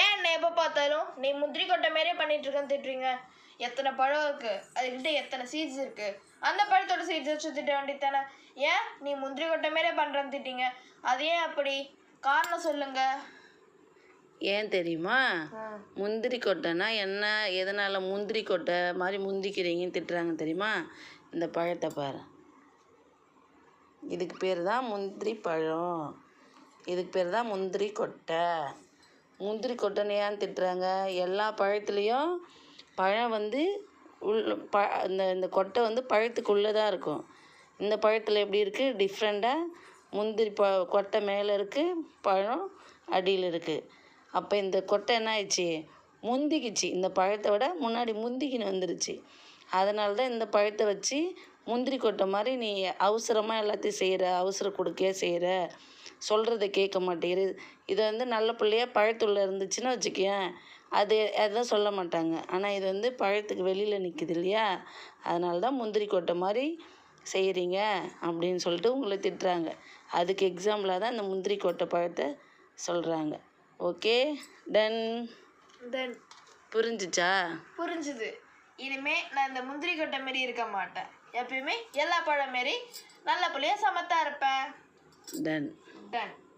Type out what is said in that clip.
ஏன் என்ன எப்போ பார்த்தாலும் நீ முந்திரி கொட்டை மாரியே பண்ணிட்டு இருக்கேன்னு திட்டுறீங்க? எத்தனை பழம் இருக்கு? அதுக்கிட்ட எத்தனை சீட்ஸ் இருக்கு? அந்த பழத்தோட சீட்ஸ் வச்சு திட்ட வேண்டியதானே ஏன் நீ முந்திரி கொட்டை மாரியே பண்ணுறேன்னு திட்டீங்க? அது ஏன் அப்படி? காரணம் சொல்லுங்க. ஏன் தெரியுமா? முந்திரி கொட்டைனா என்ன எதனால் முந்திரி கொட்டை மாதிரி முந்திக்கிறீங்கன்னு திட்டுறாங்க தெரியுமா? இந்த பழத்தை பாரு. இதுக்கு பேர் தான் முந்திரி பழம். இதுக்கு பேர் தான் முந்திரி கொட்டை. முந்திரி கொட்டைன்னு ஏன் திட்டுறாங்க. எல்லா பழத்துலேயும் பழம் வந்து உள் ப இந்த இந்த கொட்டை வந்து பழத்துக்குள்ளே தான் இருக்கும். இந்த பழத்தில் எப்படி இருக்குது டிஃப்ரெண்ட்டாக முந்திரி ப கொட்டை மேலே இருக்குது பழம் அடியில் இருக்குது அப்போ இந்த கொட்டை என்ன ஆயிடுச்சு? முந்திக்குச்சு. இந்த பழத்தை விட முன்னாடி முந்திக்கின்னு வந்துருச்சு. அதனால தான் இந்த பழத்தை வச்சு முந்திரி கொட்டை மாதிரி நீ அவசரமாக எல்லாத்தையும் செய்கிற அவசர கொடுக்கே செய்கிற சொல்கிறத கேட்க மாட்டேங்கிற இது வந்து நல்ல பிள்ளையா பழத்துள்ள இருந்துச்சுன்னா வச்சுக்கேன் அது அதுதான் சொல்ல மாட்டாங்க. ஆனால் இது வந்து பழத்துக்கு வெளியில் நிற்குது இல்லையா? அதனால தான் முந்திரி கொட்டை மாதிரி செய்கிறீங்க அப்படின்னு சொல்லிட்டு உங்களை திட்டுறாங்க. அதுக்கு எக்ஸாம்பிளாக தான் இந்த முந்திரி கொட்டை பழத்தை சொல்கிறாங்க ஓகே டன் தென் புரிஞ்சிச்சா? புரிஞ்சுது. இனிமே நான் இந்த முந்திரி கொட்டை மாரி இருக்க மாட்டேன். எப்பயுமே எல்லா பழம் மாரி நல்ல புள்ளையா சமத்தா இருப்பேன். டன் ఉంటాను